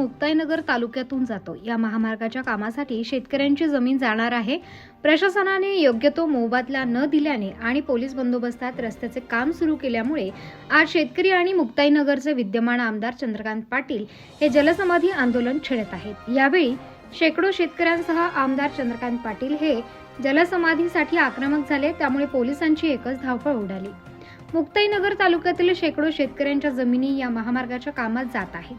मुक्ताईनगर तालुक्यातून जातो. या महामार्गाच्या कामासाठी शेतकऱ्यांची जमीन जाणार आहे. प्रशासनाने योग्य तो मोबदला न दिल्याने आणि पोलीस बंदोबस्तात रस्त्याचे काम सुरू केल्यामुळे आज शेतकरी आणि मुक्ताईनगरचे विद्यमान आमदार चंद्रकांत पाटील हे जलसमाधी आंदोलन छेडत आहेत. यावेळी शेकडो शेतकऱ्यांसह आमदार चंद्रकांत पाटील हे जलसमाधीसाठी आक्रमक झाले त्यामुळे पोलिसांची एकच धावपळ उडाली. मुक्ताईनगर तालुक्यातील शेकडो शेतकऱ्यांच्या जमिनी या महामार्गाच्या कामात जात आहेत.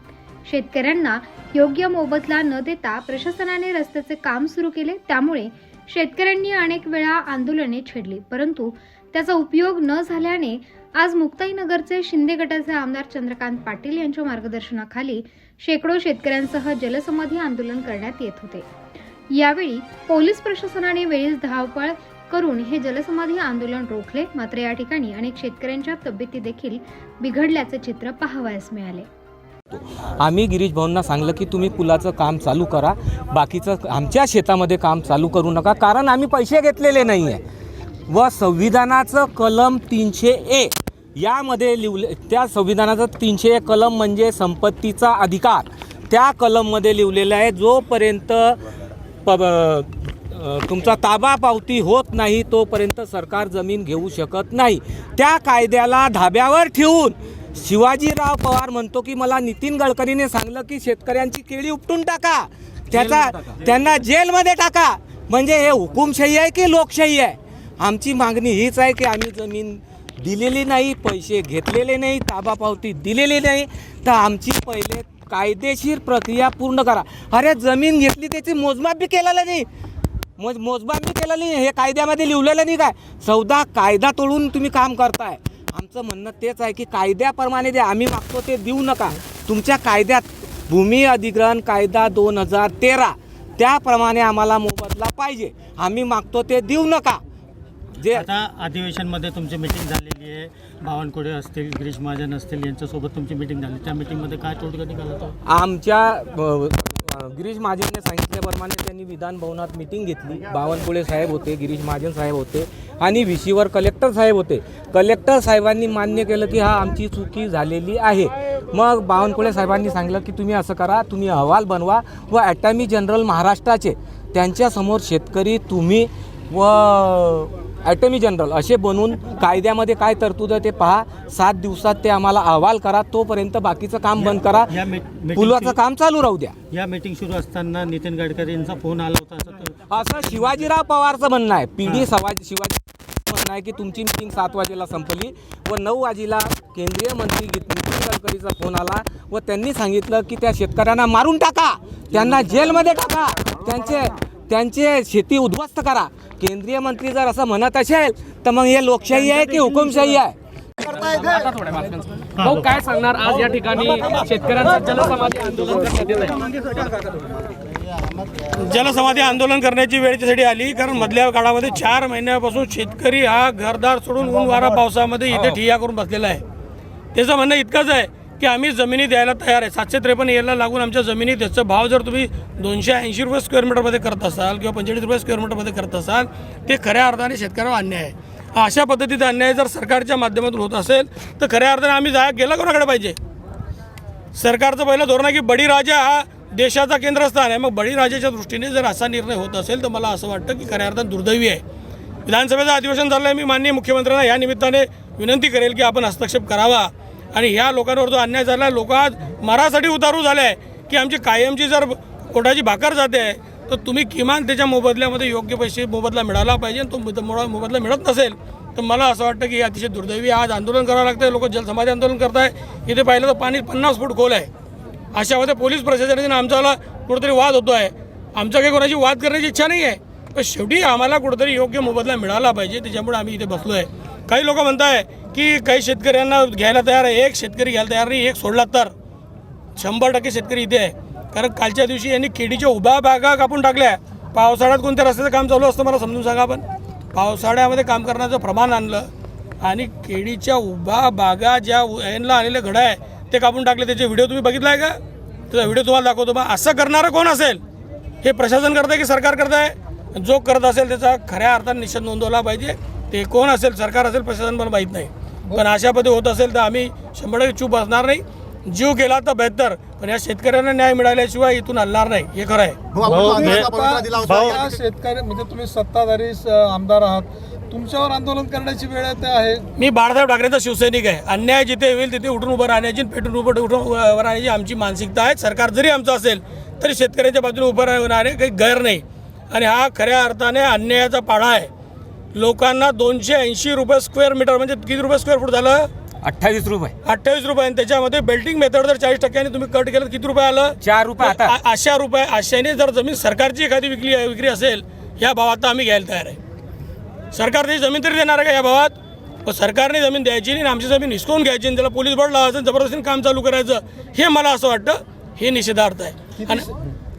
शेतकऱ्यांना योग्य मोबदला न देता प्रशासनाने रस्त्याचे काम सुरू केले त्यामुळे शेतकऱ्यांनी अनेक वेळा आंदोलने छेडली. परंतु त्याचा उपयोग न झाल्याने आज मुक्ताईनगरचे शिंदे गटाचे आमदार चंद्रकांत पाटील यांच्या मार्गदर्शनाखाली शेकडो शेतकऱ्यांसह जलसमाधी आंदोलन करण्यात येत होते. यावेळी पोलीस प्रशासनाने वेळीच धावपळ करून हे जलसमाधी आंदोलन रोखले. मात्र या ठिकाणी अनेक शेतकऱ्यांच्या तब्येती देखील बिघडल्याचे चित्र पाहावयास मिळाले. आम्ही गिरीश भाऊंना सांगलं की तुम्ही पुलाचं काम चालू करा. बाकीचं आमच्या शेतामध्ये काम चालू करू नका कारण आम्ही पैसे घेतलेले नाही आहे व संविधानाचं कलम तीनशे ए यामध्ये लिवले त्या संविधानाचं तीनशे एक कलम म्हणजे संपत्तीचा अधिकार. त्या कलममध्ये लिहिलेलं आहे जोपर्यंत प तुमचा ताबा पावती होत नाही तोपर्यंत सरकार जमीन घेऊ शकत नाही. त्या कायद्याला धाब्यावर ठेवून शिवाजीराव पवार म्हणतो की मला नितीन गडकरीने सांगलं की शेतकऱ्यांची केळी उपटून टाका. त्याचा त्यांना जेलमध्ये टाका. म्हणजे हे हुकुमशाही आहे की लोकशाही आहे? आमची मागणी हीच आहे की आम्ही जमीन दिलेली नाही पैसे घेतलेले नाही ताबा पावती दिलेली नाही. तर आमची पहिले कायदेशीर प्रक्रिया पूर्ण करा. अरे जमीन घेतली त्याची मोजमाप बी केलेलं नाही. मोज मोजमाप बी केलं नाही. हे कायद्यामध्ये लिहिलेलं नाही काय? चौदा कायदा तोडून तुम्ही काम करताय. आमचं म्हणणं तेच आहे की कायद्याप्रमाणे जे आम्ही मागतो ते देऊ नका. तुमच्या कायद्यात भूमी अधिग्रहण कायदा दोन हजार तेरा त्याप्रमाणे आम्हाला मोबदला पाहिजे. आम्ही मागतो ते देऊ नका. जे आता अधिवेशनमध्ये तुमची मिटिंग झालेली आहे. बावनकुळे असतील गिरीश महाजन असतील यांच्यासोबत तुमची मिटिंग झाली. त्या मिटिंगमध्ये काय तोडगा निघाला होता आमच्या अ, गिरीश महाजनने सांगितल्याप्रमाणे त्यांनी विधानभवनात मिटिंग घेतली. बावनकुळे साहेब होते गिरीश महाजन साहेब होते आणि विशीवर कलेक्टर साहेब होते. कलेक्टर साहेबांनी मान्य केलं की हा आमची चुकी झालेली आहे. मग बावनकुळे साहेबांनी सांगितलं की तुम्ही असं करा तुम्ही अहवाल बनवा व ॲटॉमी जनरल महाराष्ट्राचे त्यांच्यासमोर शेतकरी तुम्ही व ॲटर्नी जनरल असे बनवून कायद्यामध्ये काय तरतूद आहे ते पहा. सात दिवसात ते आम्हाला अहवाल करा तोपर्यंत बाकीचं काम बंद करा. पुलाचं काम चालू राहू द्या. या मीटिंग सुरू असताना नितीन गडकरी यांचा फोन आला होता असं शिवाजीराव पवारचं म्हणणं आहे. पी डी सवाज शिवाजी म्हणणं आहे की तुमची मिटिंग सात वाजेला संपली व नऊ वाजेला केंद्रीय मंत्री नितीन गडकरीचा फोन आला व त्यांनी सांगितलं की त्या शेतकऱ्यांना मारून टाका. त्यांना जेलमध्ये टाका. त्यांचे त्यांचे शेती उद्ध्वस्त करा. केंद्रीय मंत्री जर असं म्हणत असेल तर मग हे लोकशाही आहे की हुकुमशाही आहे? भाऊ काय सांगणार आज या ठिकाणी शेतकऱ्यांचं जलसमाधी आंदोलन करण्यात येत आहे जलसमाधी आंदोलन करण्याची वेळ त्यासाठी आली कारण मधल्या काळामध्ये चार महिन्यापासून शेतकरी हा घरदार सोडून ऊन वारा पावसामध्ये इथे ठिय्या करून बसलेला आहे. त्याचं म्हणणं इतकंच आहे की आम्ही जमिनी द्यायला तयार आहे. सातशे त्रेपन्न याला लागून आमच्या जमिनी त्याचा भाव जर तुम्ही दोनशे ऐंशी रुपये स्क्वेअर मीटरमध्ये करत असाल किंवा पंचेचाळीस रुपये स्क्वेअर मीटरमध्ये करत असाल ते खऱ्या अर्थाने शेतकऱ्यावर अन्याय आहे. हा अशा पद्धतीचा अन्याय जर सरकारच्या माध्यमातून होत असेल तर खऱ्या अर्थाने आम्ही जाया गेला कोणाकडे पाहिजे? सरकारचं पहिलं धोरण आहे की बळीराजा हा देशाचा केंद्रस्थान आहे. मग बळीराजाच्या दृष्टीने जर असा निर्णय होत असेल तर मला असं वाटतं की खऱ्या अर्थात दुर्दैवी आहे. विधानसभेचं अधिवेशन झालं आहे मी माननीय मुख्यमंत्र्यांना या निमित्ताने विनंती करेल की आपण हस्तक्षेप करावा. आणि ह्या लोकांवर जो अन्याय झाला आहे लोक आज मरासाठी उतारू झाले आहे की आमची कायमची जर कोटाची भाकर जाते आहे तर तुम्ही किमान त्याच्या मोबदल्यामध्ये योग्य पैसे मोबदला मिळाला पाहिजे आणि तो मोबदला मिळत नसेल तर मला असं वाटतं की अतिशय दुर्दैवी आज आंदोलन करावं लागतं लोक जलसमाधी आंदोलन करत आहे इथे पाहिलं तर पाणी पन्नास फूट खोल आहे. अशामध्ये पोलीस प्रशासनाने आमच्याला कुठेतरी वाद होतो आहे आमच्या काही कोणाची वाद करण्याची इच्छा नाही आहे पण शेवटी आम्हाला कुठेतरी योग्य मोबदला मिळाला पाहिजे. त्याच्यामुळे आम्ही इथे बसलो आहे काही लोक म्हणताय की काही शेतकऱ्यांना घ्यायला तयार आहे एक शेतकरी घ्यायला तयार नाही एक सोडला तर. शंभर टक्के शेतकरी इथे आहे. कारण कालच्या दिवशी यांनी केडीच्या उभ्या बागा कापून टाकल्या. पावसाळ्यात कोणत्या रस्त्याचं काम चालू असतं मला समजून सांगा आपण? पावसाळ्यामध्ये काम करण्याचं प्रमाण आणलं आणि केळीच्या उभ्या बागा ज्या यांना आलेले घडं आहे ते कापून टाकले. त्याचे व्हिडिओ तुम्ही बघितला आहे का? त्याचा व्हिडिओ तुम्हाला दाखवतो मग असं करणारं कोण असेल? हे प्रशासन करत आहे की सरकार करत आहे जो करत असेल त्याचा खऱ्या अर्थाने निषेध नोंदवला पाहिजे. ते कोण असेल? सरकार असेल? प्रशासन मला माहीत नाही. पण अशा पद्धती होत असेल तर आम्ही शंभर टक्के चूप असणार नाही. जीव गेला तर बेहतर पण या शेतकऱ्यांना न्याय मिळाल्याशिवाय इथून हलणार नाही. हे खरं आहे. हे- या शेतकरी म्हणजे तुम्ही सत्ताधारी आमदार आहात. तुमच्यावर आंदोलन करण्याची वेळ येते आहे. मी बाळासाहेब ठाकरेंचा शिवसैनिक आहे. अन्याय जिथे होईल तिथे उठून उभं राहण्याची आणि पेटून उभं उठून उभं राहण्याची आमची मानसिकता आहे. सरकार जरी आमचं असेल तरी शेतकऱ्याच्या बाजूने उभं राहणारे काही गैर नाही. आणि हा खऱ्या अर्थाने अन्यायाचा पाढा आहे. लोकांना दोनशे ऐंशी रुपये स्क्वेअर मीटर म्हणजे किती रुपये स्क्वेअर फूट झालं? अठ्ठावीस रुपये. अठ्ठावीस रुपये. आणि त्याच्यामध्ये बेल्टिंग मेथड जर चाळीस टक्क्याने तुम्ही कट केलं तर किती रुपये आलं? चार रुपये आता. आ- रुपये अशाने जर जमीन सरकारची एखादी विकली विक्री असेल या भावात तर आम्ही घ्यायला तयार आहे. सरकार त्याची जमीन तरी देणार आहे का या भावात? पण सरकारने जमीन द्यायची नाही आणि आमची जमीन हिसकवून घ्यायची आणि त्याला पोलीस बळ लावायचं आणि जबरदस्तीने काम चालू करायचं हे मला असं वाटतं हे निषेधार्थ आहे. आणि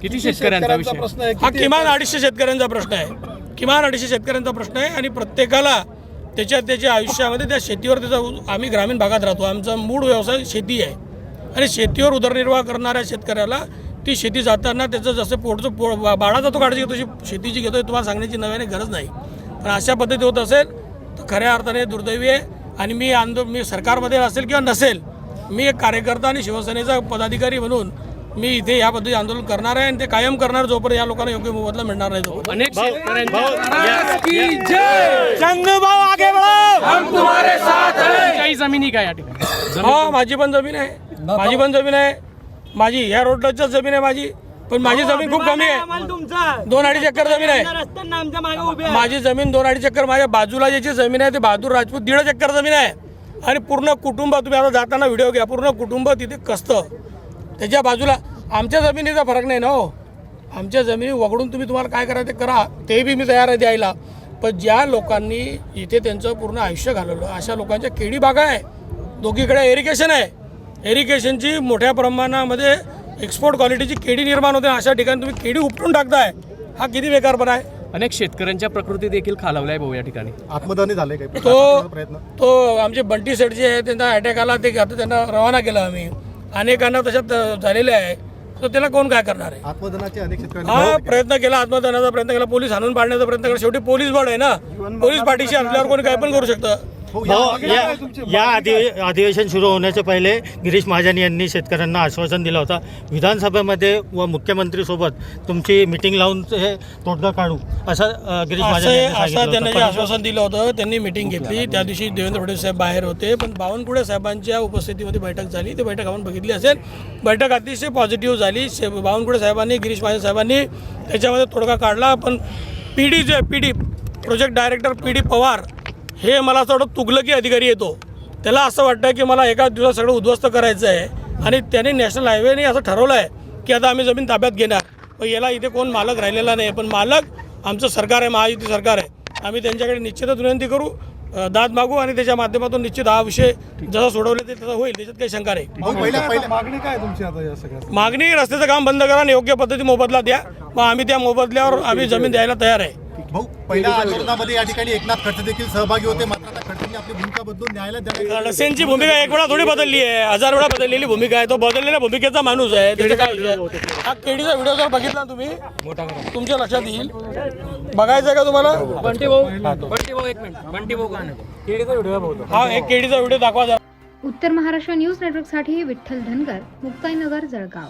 किती शेतकऱ्यांचा प्रश्न आहे हा किती किमान अडीचशे शेतकऱ्यांचा प्रश्न आहे. किमान अडीचशे शेतकऱ्यांचा प्रश्न आहे आणि प्रत्येकाला त्याच्या त्याच्या आयुष्यामध्ये त्या शेतीवर त्याचा उ- आम्ही ग्रामीण भागात राहतो. आमचा मूळ व्यवसाय शेती आहे. आणि शेतीवर उदरनिर्वाह करणाऱ्या शेतकऱ्याला ती शेती जाताना त्याचं जसं पोटचं पो बा- बाळाचा तो काळजी घेतो तशी शेतीची घेतो तुम्हाला सांगण्याची नव्याने गरज नाही. पण अशा पद्धती होत असेल तर खऱ्या अर्थाने दुर्दैवी आहे. आणि मी आंदो मी सरकारमध्ये असेल किंवा नसेल मी एक कार्यकर्ता आणि शिवसेनेचा पदाधिकारी म्हणून मी इथे या पद्धती आंदोलन करणार आहे आणि ते कायम करणार जोपर्यंत या लोकांना योग्य मोबदला मिळणार नाही तोपर्यंत अनेक भाऊ, शेतकऱ्यांच्या भाऊ, या- की जय! चंदूभाऊ आगे बढो! तुमच्याही जमिनी काय या ठिकाणी? हो माझी पण जमीन आहे. माझी पण जमीन आहे. माझी ह्या रोडलचीच जमीन आहे माझी. पण माझी जमीन खूप कमी आहे. दोन अडीच एकर जमीन आहे. माझी जमीन दोन अडीच एकर माझ्या बाजूला ज्याची जमीन आहे ते बहादूर राजपूत दीडच एकर जमीन आहे. आणि पूर्ण कुटुंब तुम्ही आता जाताना व्हिडिओ घ्या. पूर्ण कुटुंब तिथे कसतं? त्याच्या बाजूला आमच्या जमिनीचा फरक नाही ना हो. आमच्या जमिनी वगळून तुम्ही तुम्हाला काय करा ते करा. ते बी मी तयार आहे द्यायला. पण ज्या लोकांनी इथे त्यांचं पूर्ण आयुष्य घालवलं अशा लोकांच्या केडी बागा आहे. दोघीकडे एरिगेशन आहे. एरिगेशनची मोठ्या प्रमाणामध्ये एक्सपोर्ट क्वालिटीची केडी निर्माण होते. अशा ठिकाणी तुम्ही केडी उपटून टाकताय. हा किती बेकारपणा आहे. अनेक शेतकऱ्यांच्या प्रकृती देखील खालावल्या आहे भाऊ या ठिकाणी. आत्मदानी झाले काही तो प्रयत्न. तो आमचे बंटी सेठ जे आहे त्यांचा अटॅक आला ते आता त्यांना रवाना केलं आम्ही. अनेकांना तशात झालेले आहे. तर त्याला कोण काय करणार आहे? आत्मदानाचे अनेक हा प्रयत्न केला आत्मदानाचा प्रयत्न केला पोलीस हाणून पाडण्याचा प्रयत्न केला. शेवटी पोलीस बळ आहे ना? पोलीस पाठीशी असल्यावर कोणी काय पण करू शकतं. भाऊ, या- भाऊ या या अधि अधिवेशन सुरू होण्याच्या पहिले गिरीश महाजन यांनी शेतकऱ्यांना आश्वासन दिलं होतं. विधानसभेमध्ये व मुख्यमंत्रीसोबत तुमची मिटिंग लावून हे तोडगा काढू असं गिरीश महाजन असं यांनी असं सांगितलं त्यांनी जे होतं. आश्वासन दिलं होतं त्यांनी मिटिंग घेतली. त्या दिवशी देवेंद्र फडणवीस साहेब बाहेर होते पण बावनकुळे साहेबांच्या उपस्थितीमध्ये बैठक झाली. ती बैठक आपण बघितली असेल. बैठक अतिशय पॉझिटिव्ह झाली. शे- बावनकुळे साहेबांनी गिरीश महाजन साहेबांनी त्याच्यामध्ये तोडगा काढला. पण P D J P D project director P D Pawar हे मला असं वाटतं तुगलकी अधिकारी येतो त्याला असं वाटतं की मला एका दिवसात सगळं उद्ध्वस्त करायचं आहे. आणि त्याने नॅशनल हायवेने असं ठरवलं आहे की आता आम्ही जमीन ताब्यात घेणार. पण याला इथे कोण मालक राहिलेला नाही. पण मालक आमचं सरकार आहे महायुती सरकार आहे. आम्ही त्यांच्याकडे निश्चितच विनंती करू दाद मागू आणि त्याच्या माध्यमातून निश्चित हा विषय जसा सोडवला ते तसा होईल. त्याच्यात काही शंका नाही. मागणी काय तुमची आता या मागणी रस्त्याचं काम बंद करा आणि योग्य पद्धती मोबदला द्या. मग आम्ही त्या मोबदल्यावर आम्ही जमीन द्यायला तयार आहे. भाऊ पहिल्या आंदोलनामध्ये या ठिकाणी एकनाथ खडसे देखील सहभागी होते. मात्र आता खडसेंनी आपली भूमिका बदलून न्यायालयात खडसेंची भूमिका एक वेळा थोडी बदलली आहे. हजार वेळा बदललेली भूमिका आहे. तो बदललेल्या भूमिकेचा माणूस आहे. त्याचे काय? हा केडीचा व्हिडिओ जर बघितला तुम्ही तुमच्या लक्षात येईल. बघायचं आहे का तुम्हाला? बंटी भाऊ. बंटी भाऊ एक मिनिट. बंटी भाऊ का हा एक केडीचा व्हिडिओ दाखवा जरा. उत्तर महाराष्ट्र न्यूज नेटवर्कसाठी Vitthal Dhangar Muktainagar Jalgaon.